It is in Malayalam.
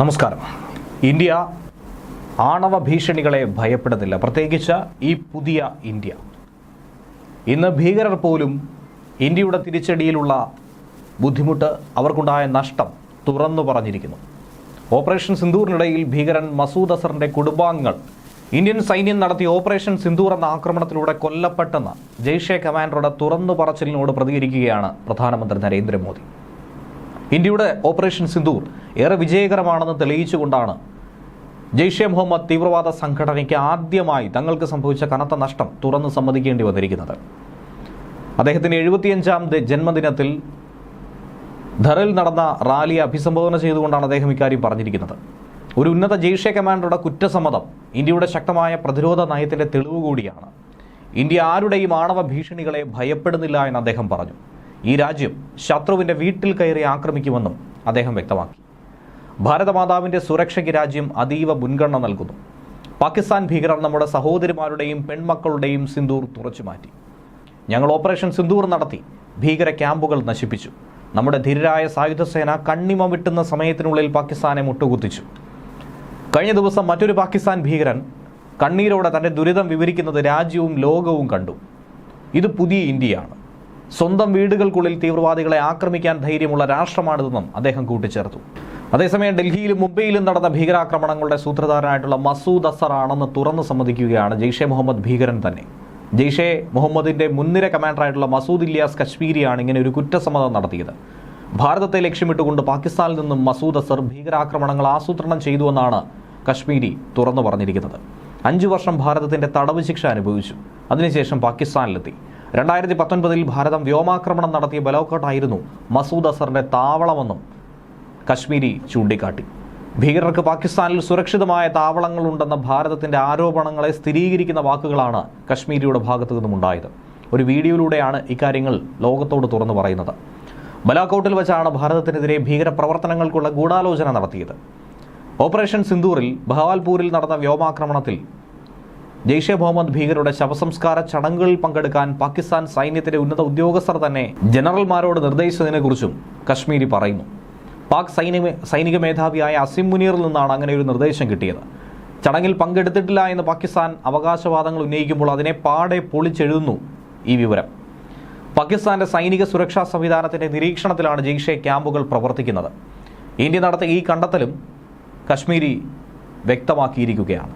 നമസ്കാരം. ഇന്ത്യ ആണവ ഭീഷണികളെ ഭയപ്പെടുന്നില്ല. പ്രത്യേകിച്ച് ഈ പുതിയ ഇന്ത്യ. ഇന്ന് ഭീകരർ പോലും ഇന്ത്യയുടെ തിരിച്ചടിയിലുള്ള ബുദ്ധിമുട്ട് അവർക്കുണ്ടായ നഷ്ടം തുറന്നു പറഞ്ഞിരിക്കുന്നു. ഓപ്പറേഷൻ സിന്ദൂറിനിടയിൽ ഭീകരൻ മസൂദ് അസറിന്റെ കുടുംബാംഗങ്ങൾ ഇന്ത്യൻ സൈന്യം നടത്തിയ ഓപ്പറേഷൻ സിന്ദൂർ എന്ന ആക്രമണത്തിലൂടെ കൊല്ലപ്പെട്ടെന്ന് ജെയ്ഷെ കമാൻഡറുടെ തുറന്നു പറച്ചിലിനോട് പ്രതികരിക്കുകയാണ് പ്രധാനമന്ത്രി നരേന്ദ്രമോദി. ഇന്ത്യയുടെ ഓപ്പറേഷൻ സിന്ദൂർ ഏറെ വിജയകരമാണെന്ന് തെളിയിച്ചുകൊണ്ടാണ് ജെയ്ഷെ മുഹമ്മദ് തീവ്രവാദ സംഘടനയ്ക്ക് ആദ്യമായി തങ്ങൾക്ക് സംഭവിച്ച കനത്ത നഷ്ടം തുറന്ന് സമ്മതിക്കേണ്ടി വന്നിരിക്കുന്നത്. അദ്ദേഹത്തിന്റെ എഴുപത്തിയഞ്ചാം ജന്മദിനത്തിൽ ധറിൽ നടന്ന റാലിയെ അഭിസംബോധന ചെയ്തുകൊണ്ടാണ് അദ്ദേഹം ഇക്കാര്യം പറഞ്ഞിരിക്കുന്നത്. ഒരു ഉന്നത ജെയ്ഷെ കമാൻഡറുടെ കുറ്റസമ്മതം ഇന്ത്യയുടെ ശക്തമായ പ്രതിരോധ നയത്തിന്റെ തെളിവ് കൂടിയാണ് ഇന്ത്യ ആരുടെയും ആണവ ഭീഷണികളെ ഭയപ്പെടുന്നില്ല എന്ന് അദ്ദേഹം പറഞ്ഞു. ഈ രാജ്യം ശത്രുവിന്റെ വീട്ടിൽ കയറി ആക്രമിക്കുമെന്നും അദ്ദേഹം വ്യക്തമാക്കി. ഭാരതമാതാവിന്റെ സുരക്ഷയ്ക്ക് രാജ്യം അതീവ മുൻഗണന നൽകുന്നു. പാകിസ്ഥാൻ ഭീകരർ നമ്മുടെ സഹോദരിമാരുടെയും പെൺമക്കളുടെയും സിന്ദൂർ തുറച്ചു മാറ്റി. ഞങ്ങൾ ഓപ്പറേഷൻ സിന്ദൂർ നടത്തി. ഭീകര ക്യാമ്പുകൾ നശിപ്പിച്ചു. നമ്മുടെ ധീരരായ സായുധസേന കണ്ണിമ വിട്ടുന്ന സമയത്തിനുള്ളിൽ പാകിസ്ഥാനെ മുട്ടുകുത്തിച്ചു. കഴിഞ്ഞ ദിവസം മറ്റൊരു പാകിസ്ഥാൻ ഭീകരൻ കണ്ണീരോടെ തന്റെ ദുരിതം വിവരിക്കുന്നത് രാജ്യവും ലോകവും കണ്ടു. ഇത് പുതിയ ഇന്ത്യയാണ്. സ്വന്തം വീടുകൾക്കുള്ളിൽ തീവ്രവാദികളെ ആക്രമിക്കാൻ ധൈര്യമുള്ള രാഷ്ട്രമാണിതെന്നും അദ്ദേഹം കൂട്ടിച്ചേർത്തു. അതേസമയം ഡൽഹിയിലും മുംബൈയിലും നടന്ന ഭീകരാക്രമണങ്ങളുടെ സൂത്രധാരനായിട്ടുള്ള മസൂദ് അസർ ആണെന്ന് തുറന്നു സമ്മതിക്കുകയാണ് ജെയ്ഷെ മുഹമ്മദ് ഭീകരൻ തന്നെ. ജെയ്ഷെ മുഹമ്മദിന്റെ മുൻനിര കമാൻഡറായിട്ടുള്ള മസൂദ് ഇല്യാസ് കശ്മീരിയാണ് ഇങ്ങനെ ഒരു കുറ്റസമ്മതം നടത്തിയത്. ഭാരതത്തെ ലക്ഷ്യമിട്ടുകൊണ്ട് പാകിസ്ഥാനിൽ നിന്നും മസൂദ് അസർ ഭീകരാക്രമണങ്ങൾ ആസൂത്രണം ചെയ്തുവെന്നാണ് കശ്മീരി തുറന്നു പറഞ്ഞിരിക്കുന്നത്. അഞ്ചു വർഷം ഭാരതത്തിന്റെ തടവ് ശിക്ഷ അനുഭവിച്ചു. അതിനുശേഷം പാകിസ്ഥാനിലെത്തി. രണ്ടായിരത്തി പത്തൊൻപതിൽ ഭാരതം വ്യോമാക്രമണം നടത്തിയ ബലോക്കോട്ടായിരുന്നു മസൂദ് അസറിന്റെ താവളമെന്നും കശ്മീരി ചൂണ്ടിക്കാട്ടി. ഭീകരർക്ക് പാകിസ്ഥാനിൽ സുരക്ഷിതമായ താവളങ്ങളുണ്ടെന്ന ഭാരതത്തിന്റെ ആരോപണങ്ങളെ സ്ഥിരീകരിക്കുന്ന വാക്കുകളാണ് കശ്മീരിയുടെ ഭാഗത്തു നിന്നുമുണ്ടായത് ഒരു വീഡിയോയിലൂടെയാണ് ഇക്കാര്യങ്ങൾ ലോകത്തോട് തുറന്നു പറയുന്നത്. ബലാക്കോട്ടിൽ വെച്ചാണ് ഭാരതത്തിനെതിരെ ഭീകരപ്രവർത്തനങ്ങൾക്കുള്ള ഗൂഢാലോചന നടത്തിയത്. ഓപ്പറേഷൻ സിന്ദൂറിൽ ബഹവാൽപൂരിൽ നടന്ന വ്യോമാക്രമണത്തിൽ ജെയ്ഷെ മുഹമ്മദ് ഭീകരരുടെ ശവസംസ്കാര ചടങ്ങുകളിൽ പങ്കെടുക്കാൻ പാകിസ്ഥാൻ സൈന്യത്തിലെ ഉന്നത ഉദ്യോഗസ്ഥർ തന്നെ ജനറൽമാരോട് നിർദ്ദേശിച്ചതിനെക്കുറിച്ചും കശ്മീരി പറയുന്നു. പാക് സൈനിക സൈനിക മേധാവിയായ അസിം മുനീറിൽ നിന്നാണ് അങ്ങനെ ഒരു നിർദ്ദേശം കിട്ടിയത്. ചടങ്ങിൽ പങ്കെടുത്തിട്ടില്ല എന്ന് പാകിസ്ഥാൻ അവകാശവാദങ്ങൾ ഉന്നയിക്കുമ്പോൾ അതിനെ പാടെ പൊളിച്ചെഴുതുന്നു ഈ വിവരം. പാകിസ്ഥാന്റെ സൈനിക സുരക്ഷാ സംവിധാനത്തിന്റെ നിരീക്ഷണത്തിലാണ് ജെയ്ഷെ ക്യാമ്പുകൾ പ്രവർത്തിക്കുന്നത്. ഇന്ത്യ നടത്തിയ ഈ കണ്ടെത്തലും കശ്മീരി വ്യക്തമാക്കിയിരിക്കുകയാണ്.